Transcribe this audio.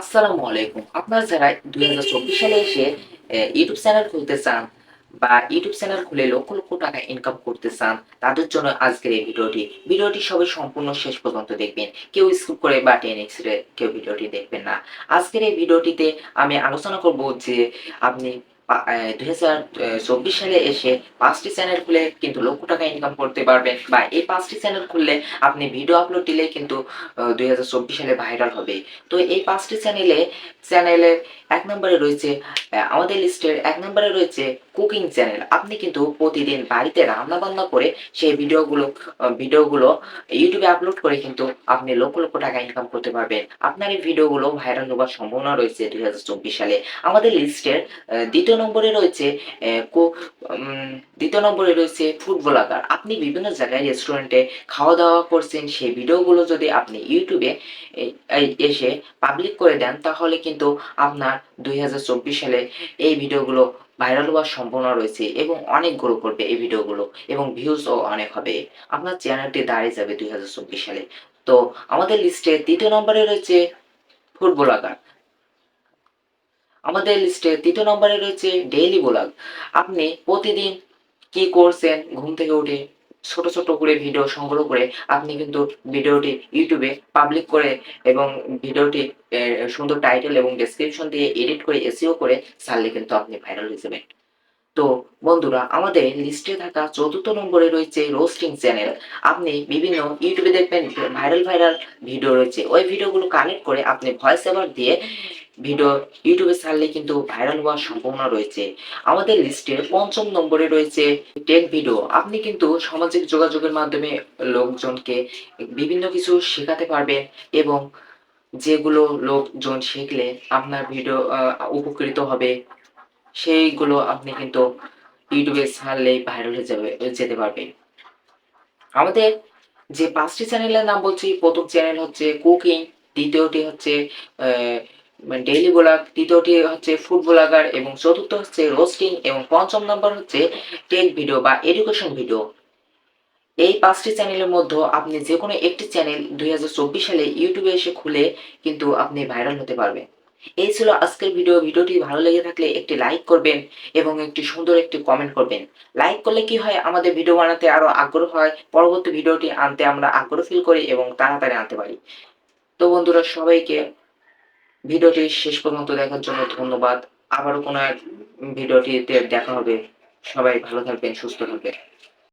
আসসালামু আলাইকুম। আপনারা যারা দুই হাজার চব্বিশ সালে এসে ইউটিউব চ্যানেল খুলতে চান বা ইউটিউব চ্যানেল খুলে লক্ষ লক্ষ টাকা ইনকাম করতে চান, তাদের জন্য আজকের এই ভিডিওটি ভিডিওটি সবাই সম্পূর্ণ শেষ পর্যন্ত দেখবেন। কেউ স্কিপ করে বা টেনে ছিঁড়ে কেউ ভিডিওটি দেখবেন না। আজকের এই ভিডিওটিতে আমি আলোচনা করব যে, আপনি দুই হাজার চব্বিশ সালে এসে পাঁচটি চ্যানেল খুলে কিন্তু লক্ষ টাকা ইনকাম করতে পারবেন বা এই পাঁচটি চ্যানেল খুললে আপনি ভিডিও আপলোড দিলে কিন্তু দুই হাজার চব্বিশ সালে ভাইরাল হবে। তো এই পাঁচটি চ্যানেলে চ্যানেলের এক নম্বরে রয়েছে আমাদের লিস্টের এক নম্বরে রয়েছে কুকিং চ্যানেল আপনি কিন্তু প্রতিদিন বাড়িতে রান্না বান্না করে সেই ভিডিওগুলো ভিডিওগুলো ইউটিউবে আপলোড করে কিন্তু আপনি লক্ষ লক্ষ টাকা ইনকাম করতে পারবেন। আপনার এই ভিডিওগুলো ভাইরাল হবার সম্ভাবনা রয়েছে দুই হাজার চব্বিশ সালে। আমাদের লিস্টের দ্বিতীয় নম্বরে রয়েছে দ্বিতীয় নম্বরে রয়েছে ফুড ব্লগার আপনি বিভিন্ন জায়গায় রেস্টুরেন্টে খাওয়া দাওয়া করছেন, সেই ভিডিওগুলো যদি আপনি ইউটিউবে এসে পাবলিক করে দেন, তাহলে কিন্তু আপনার দুই হাজার চব্বিশ সালে এই ভিডিওগুলো ভাইরাল হওয়ার সম্ভাবনা রয়েছে এবং অনেক গ্রো করবে এই ভিডিওগুলো এবং ভিউজও অনেক হবে। আপনার চ্যানেলটি দাঁড়িয়ে যাবে দুই হাজার চব্বিশ সালে। তো আমাদের লিস্টে তৃতীয় নম্বরে রয়েছে ফুড ব্লগার আমাদের লিস্টে তৃতীয় নম্বরে রয়েছে ডেইলি ব্লগ আপনি প্রতিদিন কি করছেন? ঘুম থেকে উঠে ছোট ছোট করে ভিডিও সংগ্রহ করে আপনি কিন্তু ভিডিওটি ইউটিউবে পাবলিক করে এবং ভিডিওটি সুন্দর টাইটেল এবং ডেসক্রিপশন দিয়ে এডিট করে এসিও করে ছাড়লে কিন্তু আপনি ভাইরাল হয়ে যাবেন। তো বন্ধুরা, আমাদের লিস্টে থাকা চতুর্থ নম্বরে রয়েছে রোস্টিং চ্যানেল আপনি বিভিন্ন ইউটিউবে দেখবেন ভাইরাল ভাইরাল ভিডিও রয়েছে। ওই ভিডিওগুলো কানেক্ট করে আপনি ভয়েস ওভার দিয়ে ভিডিও ইউটিউবে ছাড়লে কিন্তু ভাইরাল হওয়ার সম্ভাবনা রয়েছে। আমাদের লিস্টের পঞ্চম নম্বরে রয়েছে টেক ভিডিও। আপনি কিন্তু সামাজিক যোগাযোগের মাধ্যমে লোকজনকে বিভিন্ন কিছু শেখাতে পারবেন এবং যেগুলো লোকজন শিখলে আপনার ভিডিও উপকৃত হবে, সেইগুলো আপনি কিন্তু ইউটিউবে ছাড়লেই ভাইরাল হয়ে যাবে যেতে পারবে আমাদের যে পাঁচটি চ্যানেলের নাম বলছি, প্রথম চ্যানেল হচ্ছে কুকিং, দ্বিতীয়টি হচ্ছে ডেইলি ব্লগ তৃতীয়টি হচ্ছে ফুড ব্লগার এবং চতুর্থ হচ্ছে রোস্টিং এবং পঞ্চম নম্বর হচ্ছে টেক ভিডিও বা এডুকেশন ভিডিও এই পাঁচটি চ্যানেলের মধ্যে আপনি যে কোনো একটি চ্যানেল দুই হাজার চব্বিশ সালে ইউটিউবে এসে খুলে কিন্তু আপনি ভাইরাল হতে পারবেন। এই ছিল আজকের ভিডিও ভিডিওটি ভালো লেগে থাকলে একটি লাইক করবেন এবং একটি সুন্দর একটি কমেন্ট করবেন। লাইক করলে কি হয়? আমাদের ভিডিও বানাতে আরও আগ্রহ হয়। পরবর্তী ভিডিওটি আনতে আমরা আগ্রহ ফিল করি এবং তাড়াতাড়ি আনতে পারি। তো বন্ধুরা, সবাইকে ভিডিওটি শেষ পর্যন্ত দেখার জন্য ধন্যবাদ। আবারও কোনো এক ভিডিওটিতে দেখা হবে। সবাই ভালো থাকবেন, সুস্থ থাকবেন।